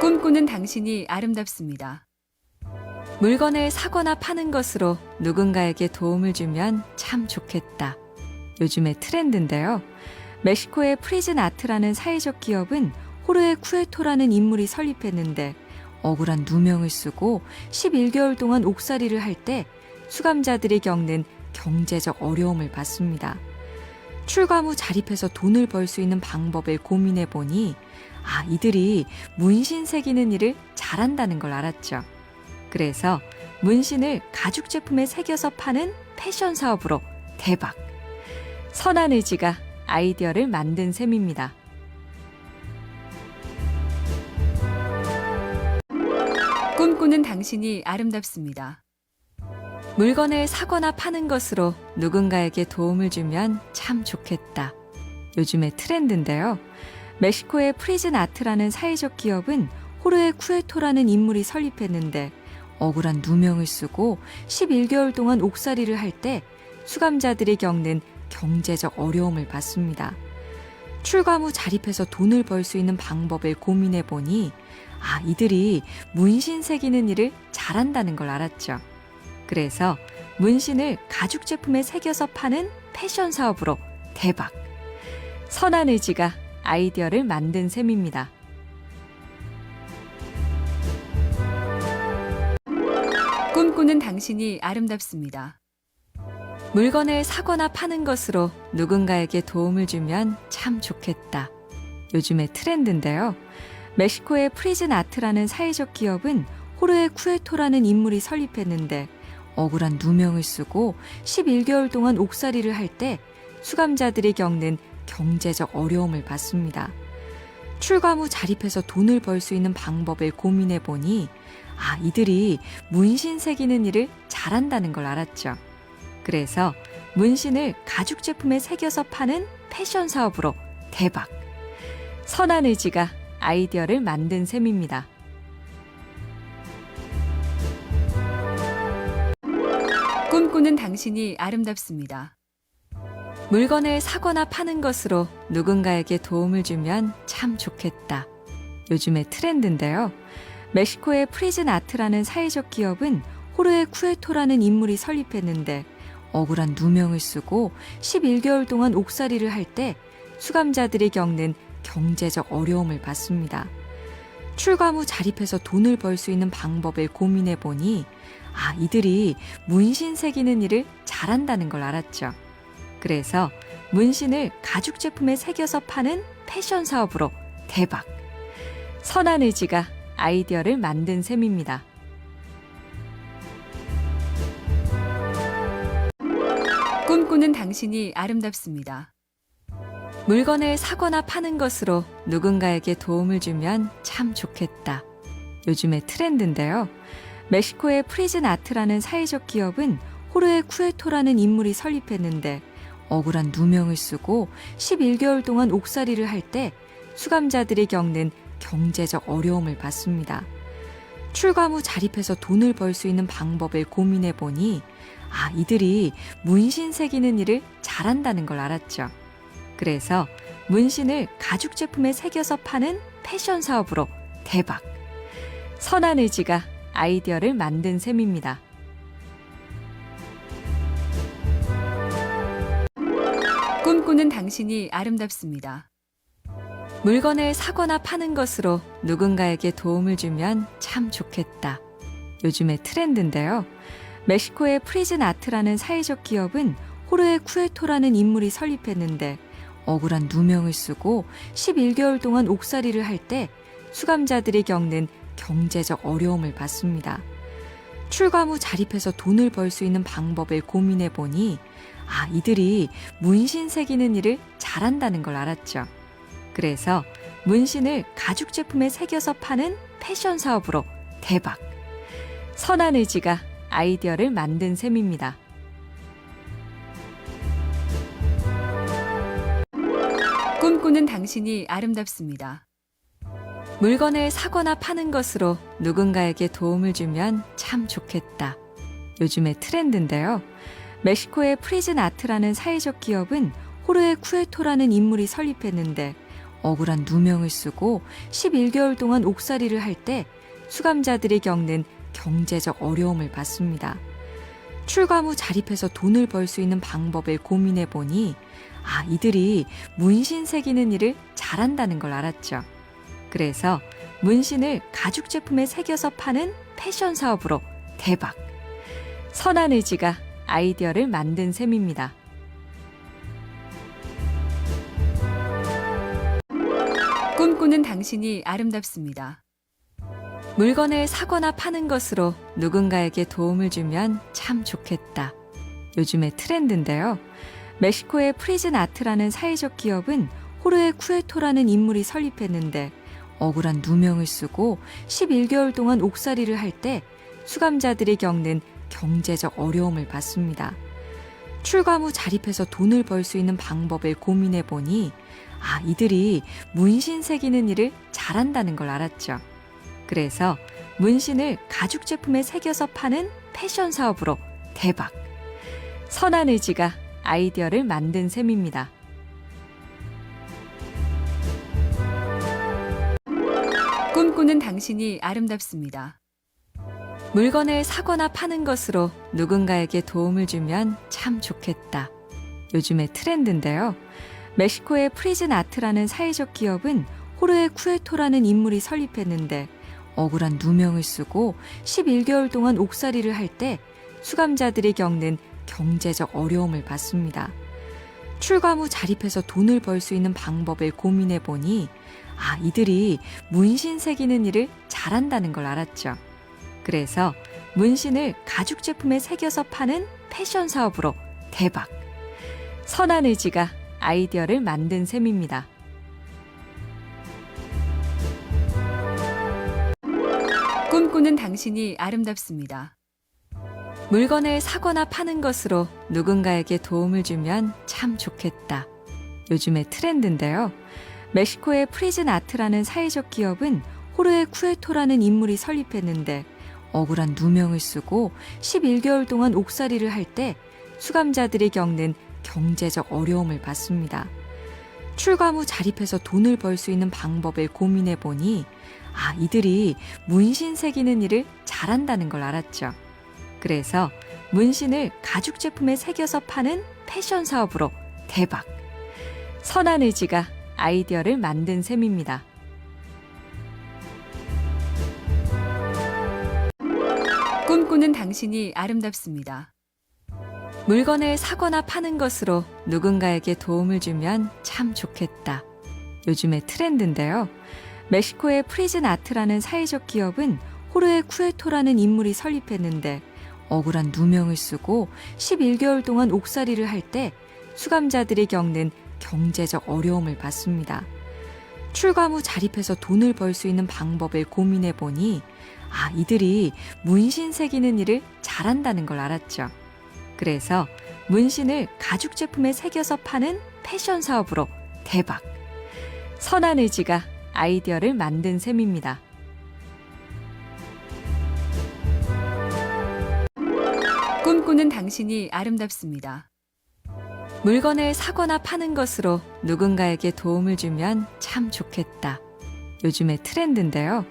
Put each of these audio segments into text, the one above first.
꿈꾸는 당신이 아름답습니다. 물건을 사거나 파는 것으로 누군가에게 도움을 주면 참 좋겠다. 요즘의 트렌드인데요. 멕시코의 프리즌 아트라는 사회적 기업은 호르에 쿠에토라는 인물이 설립했는데 억울한 누명을 쓰고 11개월 동안 옥살이를 할 때 수감자들이 겪는 경제적 어려움을 받습니다. 출감 후 자립해서 돈을 벌 수 있는 방법을 고민해 보니 아, 이들이 문신 새기는 일을 잘한다는 걸 알았죠. 그래서 문신을 가죽 제품에 새겨서 파는 패션 사업으로 대박. 선한 의지가 아이디어를 만든 셈입니다. 꿈꾸는 당신이 아름답습니다. 물건을 사거나 파는 것으로 누군가에게 도움을 주면 참 좋겠다. 요즘의 트렌드인데요. 멕시코의 프리즌 아트라는 사회적 기업은 호르에 쿠에토라는 인물이 설립했는데 억울한 누명을 쓰고 11개월 동안 옥살이를 할 때 수감자들이 겪는 경제적 어려움을 받습니다. 출감 후 자립해서 돈을 벌 수 있는 방법을 고민해 보니 아, 이들이 문신 새기는 일을 잘한다는 걸 알았죠. 그래서 문신을 가죽 제품에 새겨서 파는 패션 사업으로 대박. 선한 의지가 아이디어를 만든 셈입니다. 꿈꾸는 당신이 아름답습니다. 물건을 사거나 파는 것으로 누군가에게 도움을 주면 참 좋겠다. 요즘의 트렌드인데요. 멕시코의 프리즌 아트라는 사회적 기업은 호르에 쿠에토라는 인물이 설립했는데 억울한 누명을 쓰고 11개월 동안 옥살이를 할 때 수감자들이 겪는 경제적 어려움을 받습니다. 출감 후 자립해서 돈을 벌 수 있는 방법을 고민해 보니 아, 이들이 문신 새기는 일을 잘한다는 걸 알았죠. 그래서 문신을 가죽 제품에 새겨서 파는 패션 사업으로 대박. 선한 의지가 아이디어를 만든 셈입니다. 꿈꾸는 당신이 아름답습니다. 물건을 사거나 파는 것으로 누군가에게 도움을 주면 참 좋겠다. 요즘의 트렌드인데요. 멕시코의 프리즌 아트라는 사회적 기업은 호르에 쿠에토라는 인물이 설립했는데 억울한 누명을 쓰고 11개월 동안 옥살이를 할 때 수감자들이 겪는 경제적 어려움을 받습니다. 출감 후 자립해서 돈을 벌 수 있는 방법을 고민해 보니 아, 이들이 문신 새기는 일을 잘한다는 걸 알았죠. 그래서 문신을 가죽 제품에 새겨서 파는 패션 사업으로 대박. 선한 의지가 아이디어를 만든 셈입니다. 꿈꾸는 당신이 아름답습니다. 물건을 사거나 파는 것으로 누군가에게 도움을 주면 참 좋겠다. 요즘의 트렌드인데요. 멕시코의 프리즌 아트라는 사회적 기업은 호르에 쿠에토라는 인물이 설립했는데 억울한 누명을 쓰고 11개월 동안 옥살이를 할 때 수감자들이 겪는 경제적 어려움을 받습니다. 출감 후 자립해서 돈을 벌 수 있는 방법을 고민해 보니 아, 이들이 문신 새기는 일을 잘한다는 걸 알았죠. 그래서 문신을 가죽 제품에 새겨서 파는 패션 사업으로 대박. 선한 의지가 아이디어를 만든 셈입니다. 꿈꾸는 당신이 아름답습니다. 물건을 사거나 파는 것으로 누군가에게 도움을 주면 참 좋겠다. 요즘의 트렌드인데요. 멕시코의 프리즌 아트라는 사회적 기업은 호르에 쿠에토라는 인물이 설립했는데 억울한 누명을 쓰고 11개월 동안 옥살이를 할 때 수감자들이 겪는 경제적 어려움을 받습니다. 출감 후 자립해서 돈을 벌 수 있는 방법을 고민해 보니 아, 이들이 문신 새기는 일을 잘한다는 걸 알았죠. 그래서 문신을 가죽 제품에 새겨서 파는 패션 사업으로 대박. 선한 의지가 아이디어를 만든 셈입니다. 꿈꾸는 당신이 아름답습니다. 물건을 사거나 파는 것으로 누군가에게 도움을 주면 참 좋겠다. 요즘의 트렌드인데요. 멕시코의 프리즌 아트라는 사회적 기업은 호르에 쿠에토라는 인물이 설립했는데 억울한 누명을 쓰고 11개월 동안 옥살이를 할 때 수감자들이 겪는 경제적 어려움을 받습니다. 출감 후 자립해서 돈을 벌 수 있는 방법을 고민해 보니 아, 이들이 문신 새기는 일을 잘한다는 걸 알았죠. 그래서 문신을 가죽 제품에 새겨서 파는 패션 사업으로 대박. 선한 의지가 아이디어를 만든 셈입니다. 꿈꾸는 당신이 아름답습니다. 물건을 사거나 파는 것으로 누군가에게 도움을 주면 참 좋겠다. 요즘의 트렌드인데요. 멕시코의 프리즌 아트라는 사회적 기업은 호르에 쿠에토라는 인물이 설립했는데 억울한 누명을 쓰고 11개월 동안 옥살이를 할 때 수감자들이 겪는 경제적 어려움을 받습니다. 출감 후 자립해서 돈을 벌 수 있는 방법을 고민해 보니 아, 이들이 문신 새기는 일을 잘한다는 걸 알았죠. 그래서 문신을 가죽 제품에 새겨서 파는 패션 사업으로 대박. 선한 의지가 아이디어를 만든 셈입니다. 꿈꾸는 당신이 아름답습니다. 물건을 사거나 파는 것으로 누군가에게 도움을 주면 참 좋겠다. 요즘의 트렌드인데요. 멕시코의 프리즌 아트라는 사회적 기업은 호르에 쿠에토라는 인물이 설립했는데 억울한 누명을 쓰고 11개월 동안 옥살이를 할 때 수감자들이 겪는 경제적 어려움을 받습니다. 출감 후 자립해서 돈을 벌 수 있는 방법을 고민해 보니 아, 이들이 문신 새기는 일을 잘한다는 걸 알았죠. 그래서 문신을 가죽 제품에 새겨서 파는 패션 사업으로 대박. 선한 의지가 아이디어를 만든 셈입니다. 꿈꾸는 당신이 아름답습니다. 물건을 사거나 파는 것으로 누군가에게 도움을 주면 참 좋겠다. 요즘의 트렌드인데요. 멕시코의 프리즌 아트라는 사회적 기업은 호르에 쿠에토라는 인물이 설립했는데 억울한 누명을 쓰고 11개월 동안 옥살이를 할 때 수감자들이 겪는 경제적 어려움을 받습니다. 출감 후 자립해서 돈을 벌 수 있는 방법을 고민해 보니 아, 이들이 문신 새기는 일을 잘한다는 걸 알았죠. 그래서 문신을 가죽 제품에 새겨서 파는 패션 사업으로 대박. 선한 의지가 아이디어를 만든 셈입니다. 꿈꾸는 당신이 아름답습니다. 물건을 사거나 파는 것으로 누군가에게 도움을 주면 참 좋겠다. 요즘의 트렌드인데요. 멕시코의 프리즌 아트라는 사회적 기업은 호르에 쿠에토라는 인물이 설립했는데 억울한 누명을 쓰고 11개월 동안 옥살이를 할 때 수감자들이 겪는 경제적 어려움을 받습니다. 출감 후 자립해서 돈을 벌 수 있는 방법을 고민해 보니 아, 이들이 문신 새기는 일을 잘한다는 걸 알았죠. 그래서 문신을 가죽 제품에 새겨서 파는 패션 사업으로 대박. 선한 의지가 아이디어를 만든 셈입니다. 꿈꾸는 당신이 아름답습니다. 물건을 사거나 파는 것으로 누군가에게 도움을 주면 참 좋겠다. 요즘의 트렌드인데요.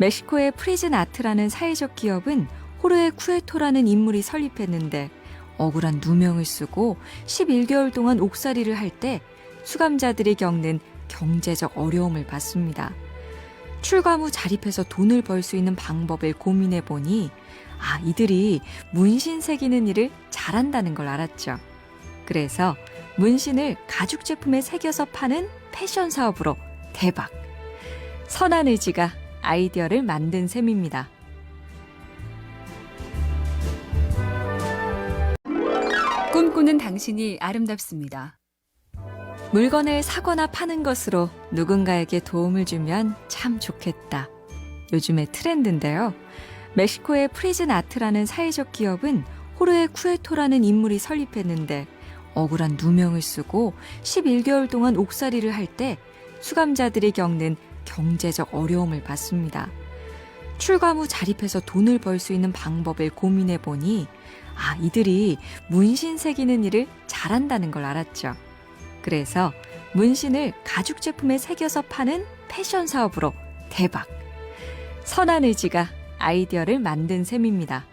멕시코의 프리즌 아트라는 사회적 기업은 호르에 쿠에토라는 인물이 설립했는데 억울한 누명을 쓰고 11개월 동안 옥살이를 할 때 수감자들이 겪는 경제적 어려움을 받습니다. 출감 후 자립해서 돈을 벌 수 있는 방법을 고민해 보니 아, 이들이 문신 새기는 일을 잘한다는 걸 알았죠. 그래서 문신을 가죽 제품에 새겨서 파는 패션 사업으로 대박. 선한 의지가 아이디어를 만든 셈입니다. 꿈꾸는 당신이 아름답습니다. 물건을 사거나 파는 것으로 누군가에게 도움을 주면 참 좋겠다. 요즘의 트렌드인데요. 멕시코의 프리즌 아트라는 사회적 기업은 호르에 쿠에토라는 인물이 설립했는데 억울한 누명을 쓰고 11개월 동안 옥살이를 할 때 수감자들이 겪는 경제적 어려움을 받습니다. 출감 후 자립해서 돈을 벌 수 있는 방법을 고민해 보니 아, 이들이 문신 새기는 일을 잘한다는 걸 알았죠. 그래서 문신을 가죽 제품에 새겨서 파는 패션 사업으로 대박. 선한 의지가 아이디어를 만든 셈입니다.